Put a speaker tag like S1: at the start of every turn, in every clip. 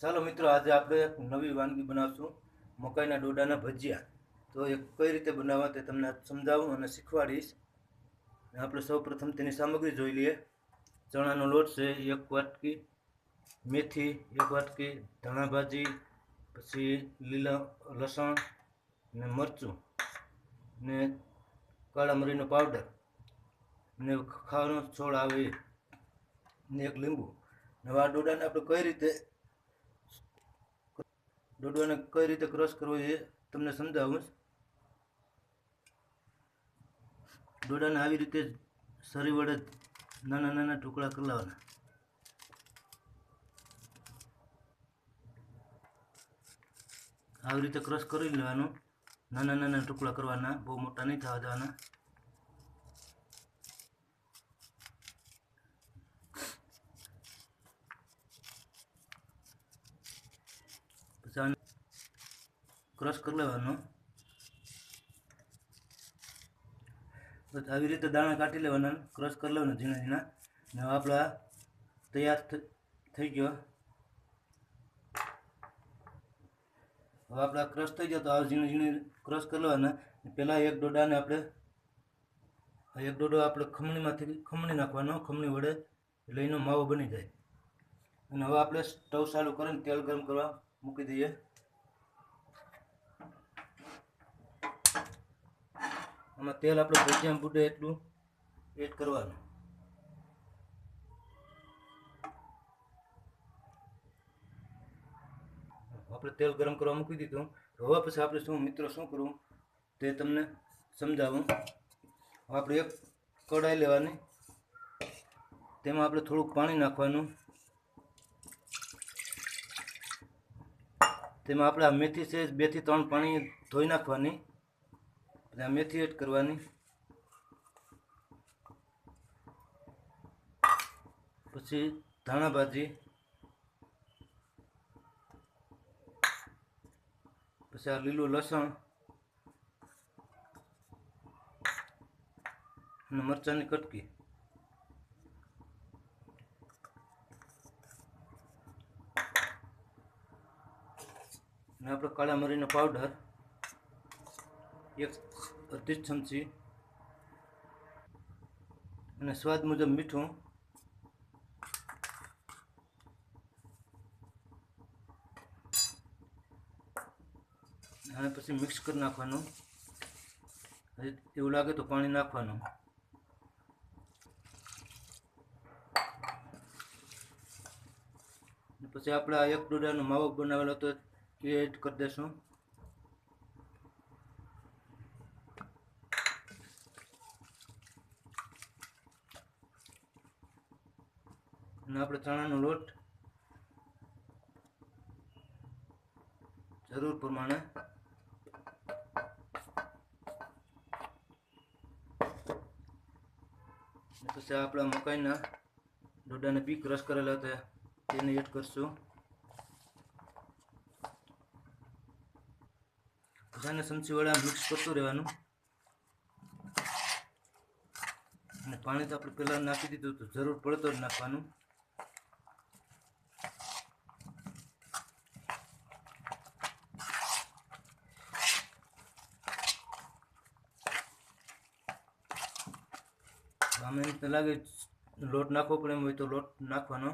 S1: ચાલો મિત્રો, આજે આપણે એક નવી વાનગી બનાવશું, મકાઈના ડોડાના ભજીયા. તો એ કઈ રીતે બનાવવા તે તમને સમજાવું અને શીખવાડીશ. આપણે સૌ પ્રથમ તેની સામગ્રી જોઈ લઈએ. ચણાનો લોટ છે, એક વાટકી મેથી, એક વાટકી ધાણા ભાજી, પછી લીલા લસણ ને મરચું ને કાળા મરીનો પાવડર ને ખાવાનો છોડ આવે. ને એક લીંબુ. ને આ ડોડાને આપણે કઈ રીતે ડોડાને કઈ રીતે ક્રશ કરવો એ તમને સમજાવું ડોડાને આવી રીતે સરી વડે નાના નાના ટુકડા કરી આવી રીતે ક્રશ કરી લેવાનું. નાના નાના ટુકડા કરવાના, બહુ મોટા નહીં થવા દેવાના. પછી ક્રોસ કરી લેવાનો. આવી રીતે દાણા કાઢી લેવાના. ક્રશ કરી લેવાના ઝીણા ઝીણા. ને આપણા તૈયાર થઈ ગયો. હવે આપણા ક્રશ થઈ ગયા તો આ ઝીણી ઝીણી ક્રશ કરી લેવાના. પહેલાં એક ડોડાને આપણે એક ડોડો આપણે ખમણીમાંથી, ખમણી નાખવાનો, ખમણી વડે. એટલે એનો માવો બની જાય. અને હવે આપણે સ્ટવ ચાલુ કરીને તેલ ગરમ કરવા મૂકી દઈએ. આમાં તેલ આપણે ભજીયા બુડે એટલું એડ કરવાનું. આપણે તેલ ગરમ કરવા મૂકી દીધું. હવે પછી આપણે શું, મિત્રો શું કરવું તે તમને સમજાવું. આપણે એક કઢાઈ લેવાની. તેમાં આપણે થોડુંક પાણી નાખવાનું. તેમાં આપણે આ મેથી છે બેથી ત્રણ પાણી ધોઈ નાખવાની પછી આ મેથી એડ કરવાની. પછી ધાણા ભાજી. પછી આ લીલું લસણ. અને મરચાંની કટકી. અને આપણે કાળા મરીનો પાવડર એક અડધી ચમચી અને સ્વાદ મુજબ મીઠું, અને પછી મિક્સ કરી નાખવાનું. એવું લાગે તો પાણી નાખવાનું. પછી આપણે આ એક ડોડાનો માવો બનાવેલો હતો. એ એડ કરી દઈશું અને આપણે ચણાનો લોટ જરૂર પ્રમાણે અને પછી આપણા મકાઈના ડોડાને બી ક્રશ કરેલા હતા તેને એડ કરશું પછી સંચીવાળા મિક્સ કરતું રહેવાનું. અને પાણી તો આપણે પહેલાં નાખી દીધું તો જરૂર પડતો જ નાખવાનું. આમાં એમ લાગે લોટ નાખવો પડે એમ હોય તો લોટ નાખવાનો.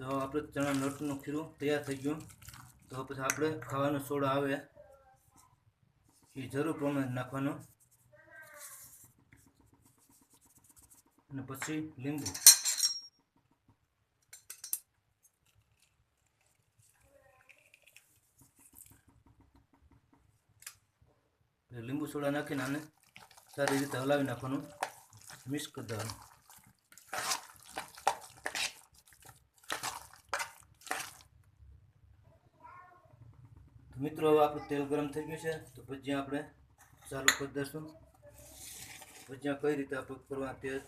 S1: તો આપણે ચણા નટનું ખીરું તૈયાર થઈ ગયું. તો પછી આપણે ખાવાનો સોડા આવે. એ જરૂર પ્રમાણે નાખવાનો. અને પછી લીંબુ. લીંબુ સોડા નાખીને આને સારી રીતે હલાવી નાખવાનું. મિક્સ કરી દેવાનું મિત્રો, હવે આપણું તેલ ગરમ થઈ ગયું છે, તો ભજીયા આપણે ચાલુ કરી દઈશું. ભજીયા કઈ રીતે આપણે કરવા તેલ?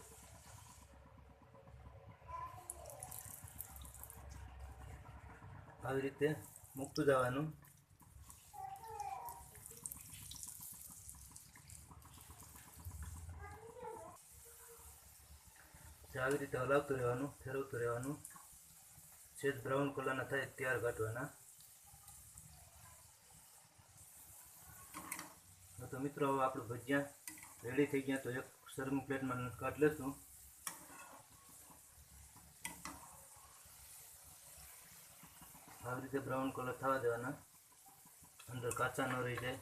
S1: આવી રીતે મૂકતું જવાનું. આવી રીતે હલાવતું રહેવાનું, ફેરવતું રહેવાનું. છેદ બ્રાઉન કલરના થાય ત્યાર કાઢવાના. તો મિત્રો હવે આપણું ભજીયા રેડી થઈ ગયા. તો એક સર્વિંગ પ્લેટમાં કાઢી લેશું. આવી રીતે બ્રાઉન કલર થવા દેવાના. અંદર કાચા ન રહી જાય.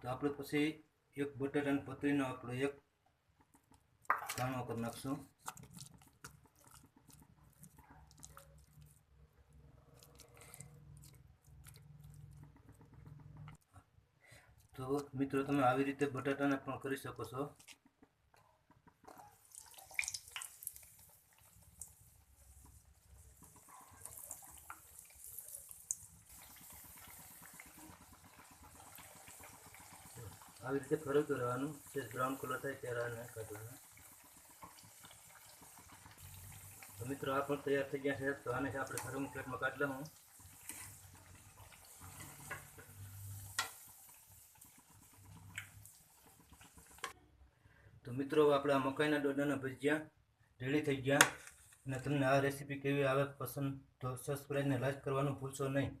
S1: તો આપણે પછી એક બટેટાની પતરીનો આપણે એક દાણો કરી નાખશું. તો મિત્રો, તમે આવી રીતે બટાટાને પણ કરી શકો છો. આવી રીતે ફરતું રહેવાનું જે બ્રાઉન કલર થાય ત્યારે આને કાઢવાના. મિત્રો, આ પણ તૈયાર થઈ ગયા છે, તો આને આપણે સર્વિંગ પ્લેટમાં કાઢી લઉં મિત્રો આપણે મકાઈના ડોડાના ભજીયા રેડી થઈ ગયા. અને તમને આ રેસીપી કેવી આવે પસંદ તો સબસ્ક્રાઈબને લાઈક કરવાનું ભૂલશો નહીં.